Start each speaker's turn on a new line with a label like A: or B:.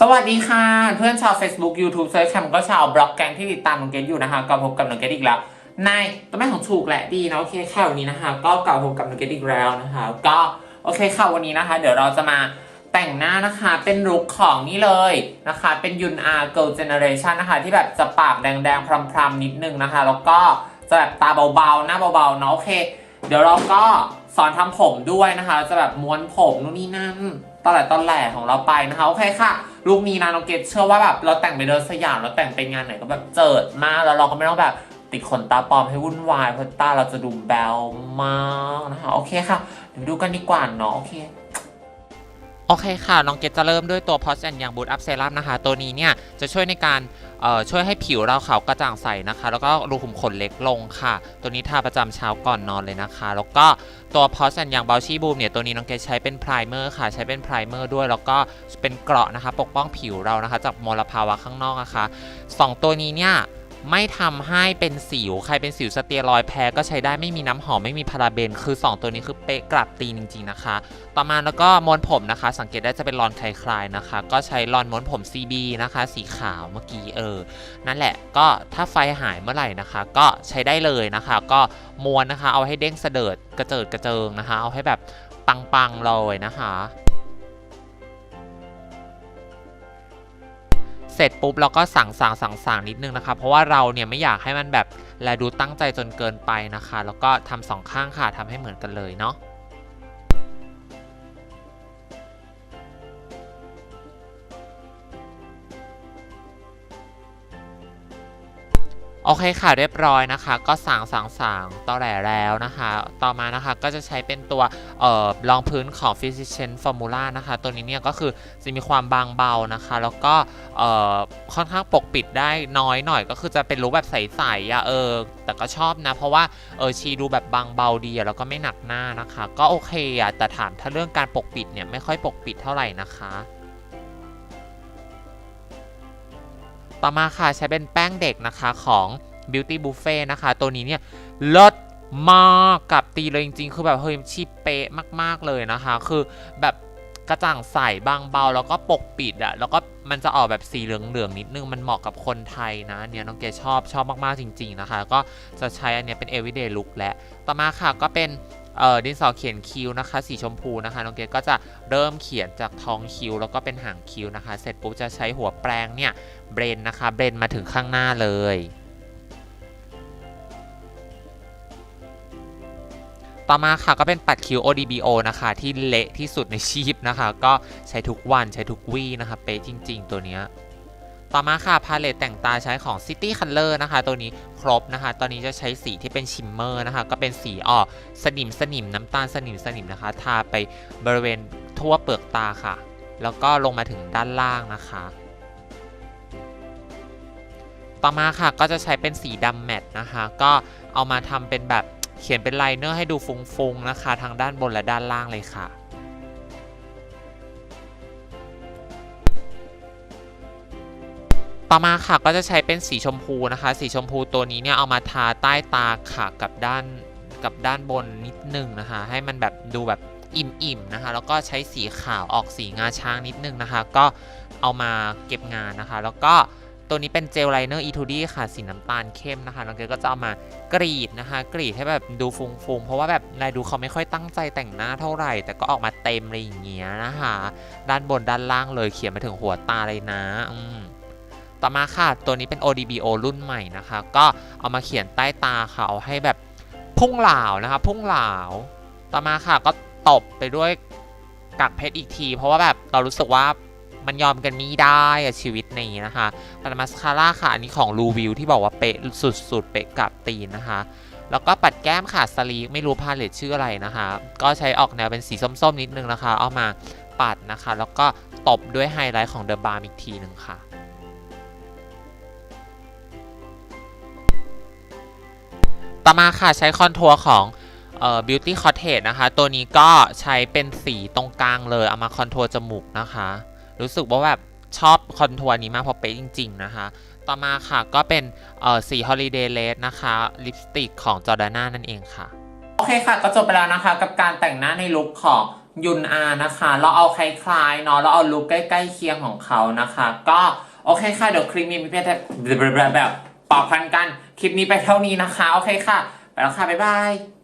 A: สวัสดีค่ะ เพื่อนชาว Facebook YouTube เซิร์ชแคมก็ชาวบล็อกแกงที่ติดตามน้องเกดอยู่นะคะก็พบกับน้องเกดอีกแล้วในตัวแม่ของถูกแหละดีนะโอเคค่ะวันนี้นะคะ ก็กลับพบกับน้องเกดอีกแล้วนะคะ ก็โอเคค่ะวันนี้นะคะ เดี๋ยวเราจะมาแต่งหน้านะคะ เป็นลุคของนี่เลยนะคะ เป็นยุนอาร์เกิลเจเนเรชันนะคะ ที่แบบจะปากแดงๆพรำๆนิดนึงนะคะ แล้วก็จะแบบตาเบาๆหน้าเบาๆเนาะโอเค เดี๋ยวเราก็สอนทำผมด้วยนะคะ จะแบบม้วนผมนู่นนี่นั่น ตอนแหลตอนแหลของเราไปนะคะโอเคค่ะลูกนี้นะน้องเกดเชื่อว่าแบบเราแต่งไปเดินสยามเราแต่งไปงานไหนก็แบบเจิดมากแล้วเราก็ไม่ต้องแบบติดขนตาปลอมให้วุ่นวายเพราะตาเราจะดูแบวมากนะคะโอเคค่ะเดี๋ยวดูกันดีกว่าเนาะโอเค โอเคค่ะ น้องเกดจะเริ่มด้วยตัว p o s แอนยังบูตอัพเซรั่มนะคะ ตัวนี้เนี่ยจะช่วยในการช่วยให้ผิวเราขาวกระจ่างใสนะคะ แล้วก็รูขุมขนเล็กลงค่ะ ตัวนี้ทาประจำเช้าก่อนนอนเลยนะคะ แล้วก็ตัว p o s แอนยังบ o ชี่บูมเนี่ยตัวนี้น้องเกดใช้เป็นไพรเมอร์ค่ะ ใช้เป็นไพรเมอร์ด้วย แล้วก็เป็นเกราะนะคะ ปกป้องผิวเรานะคะ จากมลภาวะข้างนอกนะคะสองตัวนี้เนี่ย ไม่ทำให้เป็นสิว ใครเป็นสิวสเตียรอยด์แพ้ก็ใช้ได้ไม่มีน้ำหอมไม่มีพาราเบน คือ 2 ตัวนี้คือเป๊ะกลับตีนจริงๆนะคะ ต่อมาแล้วก็ม้วนผมนะคะ สังเกตได้จะเป็นรอนคลายๆนะคะ ก็ใช้รอนม้วนผม CB นะคะ สีขาวเมื่อกี้เออ นั่นแหละก็ถ้าไฟหายเมื่อไหร่นะคะ ก็ใช้ได้เลยนะคะ ก็ม้วนนะคะ เอาให้เด้งเสดิดกระเจิดกระเจิงนะคะ เอาให้แบบปังๆเลยนะคะ ร็จปุ๊บเราก็สั่งสั่งสั่งสั่งนิดนึงนะคะ เพราะว่าเราเนี่ยไม่อยากให้มันแบบแลดูตั้งใจจนเกินไปนะคะ แล้วก็ทำสองข้างค่ะทำให้เหมือนกันเลยเนาะ โอเคค่ะเรียบร้อยนะคะ ก็สางสางสางต่อแหลแล้วนะคะ ต่อมานะคะก็จะใช้เป็นตัวเอ่อรองพื้นของ Physician Formula นะคะ ตัวนี้เนี่ยก็คือจะมีความบางเบานะคะ แล้วก็เอ่อค่อนข้างปกปิดได้น้อยหน่อย ก็คือจะเป็นรูปแบบใสๆอะเออแต่ก็ชอบนะ เพราะว่าเออชีดูแบบบางเบาดีอะแล้วก็ไม่หนักหน้านะคะ ก็โอเคอะแต่ถามถ้าเรื่องการปกปิดเนี่ยไม่ค่อยปกปิดเท่าไหร่นะคะ ต่อมาค่ะใช้เป็นแป้งเด็กนะคะของ Beauty Buffet นะคะ ตัวนี้เนี่ยลิศมากกับตีเลยจริงๆ คือแบบเฮ้ยชีเป๊ะมาก ๆ เลยนะคะ คือแบบกระจ่างใสบางเบาแล้วก็ปกปิดอะแล้วก็มันจะออกแบบสีเหลือง ๆ นิดนึง มันเหมาะกับคนไทยนะเนี่ยน้องเกชอบชอบมากๆจริง ๆ นะคะ ก็จะใช้อันนี้เป็น everyday look และ ต่อมาค่ะก็เป็น เออดินสอเขียนคิ้วนะคะ สีชมพูนะคะน้องเกดก็จะเริ่มเขียนจากท้องคิ้วแล้วก็เป็นหางคิ้วนะคะ เสร็จปุ๊บจะใช้หัวแปรงเนี่ยเบรนนะคะเบรนมาถึงข้างหน้าเลยต่อมาค่ะก็เป็นปัดคิ้ว ODBO นะคะ ที่เละที่สุดในชีพนะคะ ก็ใช้ทุกวันใช้ทุกวี่นะคะ เป๊ะจริง ๆ ตัวเนี้ย ต่อมาค่ะพาเลตแต่งตาใช้ของ City Color นะคะ ตัวนี้ครบนะคะ ตอนนี้จะใช้สีที่เป็นชิมเมอร์นะคะ ก็เป็นสีออกสนิมสนิมน้ำตาลสนิมสนิมนะคะ ทาไปบริเวณทั่วเปลือกตาค่ะ แล้วก็ลงมาถึงด้านล่างนะคะ ต่อมาค่ะก็จะใช้เป็นสีดำแมตต์นะคะ ก็เอามาทำเป็นแบบเขียนเป็นไลเนอร์ให้ดูฟุ้งๆนะคะ ทางด้านบนและด้านล่างเลยค่ะ ต่อมาค่ะก็จะใช้เป็นสีชมพูนะคะ สีชมพูตัวนี้เนี่ยเอามาทาใต้ตาค่ะกับด้านกับด้านบนนิดนึงนะคะ ให้มันแบบดูแบบอิ่มๆนะคะ แล้วก็ใช้สีขาวออกสีงาช้างนิดนึงนะคะ ก็เอามาเก็บงานนะคะ แล้วก็ตัวนี้เป็นเจลไลเนอร์อีทูดี้ค่ะสีน้ำตาลเข้มนะคะน้องเกก็จะเอามากรีดนะคะ กรีดให้แบบดูฟุ้งๆ เพราะว่าแบบนายดูเขาไม่ค่อยตั้งใจแต่งหน้าเท่าไหร่ แต่ก็ออกมาเต็มอะไรอย่างเงี้ยนะคะ ด้านบนด้านล่างเลยเขียนมาถึงหัวตาเลยนะ อืม ต่อมาค่ะ ตัวนี้เป็น ODBO รุ่นใหม่นะคะ ก็เอามาเขียนใต้ตาค่ะเอาให้แบบพุ่งเหลานะคะ พุ่งเหลาต่อมาค่ะก็ตบไปด้วยกักเพชรอีกที เพราะว่าแบบเรารู้สึกว่ามันยอมกันไม่ได้อะชีวิตนี้นะคะต่อมาสคาร่าค่ะ อันนี้ของรูวิวที่บอกว่าเป๊ะสุดๆ เป๊ะกับตีนนะคะ แล้วก็ปัดแก้มค่ะสลีกไม่รู้พาเลตชื่ออะไรนะคะ ก็ใช้ออกแนวเป็นสีส้มๆ นิดนึงนะคะ เอามาปัดนะคะ แล้วก็ตบด้วยไฮไลท์ของเดอะบาร์อีกทีหนึ่งค่ะ ต่อมาค่ะใช้คอนทัวร์ของเอ่อ beauty cottage นะคะ ตัวนี้ก็ใช้เป็นสีตรงกลางเลย เอามาคอนทัวร์จมูกนะคะ รู้สึกว่าแบบชอบคอนทัวร์นี้มากเพราะเป๊ะจริง ๆ นะคะ ต่อมาค่ะก็เป็นเอ่อสี holiday red นะคะลิปสติกของ Jordana นั่นเองค่ะ โอเคค่ะ ก็จบไปแล้วนะคะ กับการแต่งหน้าในลุคของยุนอานะคะ เราเอาคล้ายๆเนาะเราเอาลุคใกล้ๆเคียงของเขานะคะ ก็โอเคค่ะเดี๋ยวคลิปนี้มีเพียงแต่แบบ ปอกพันกัน คลิปนี้ไปเท่านี้นะคะ โอเคค่ะ ไปแล้วค่ะ บ๊ายบาย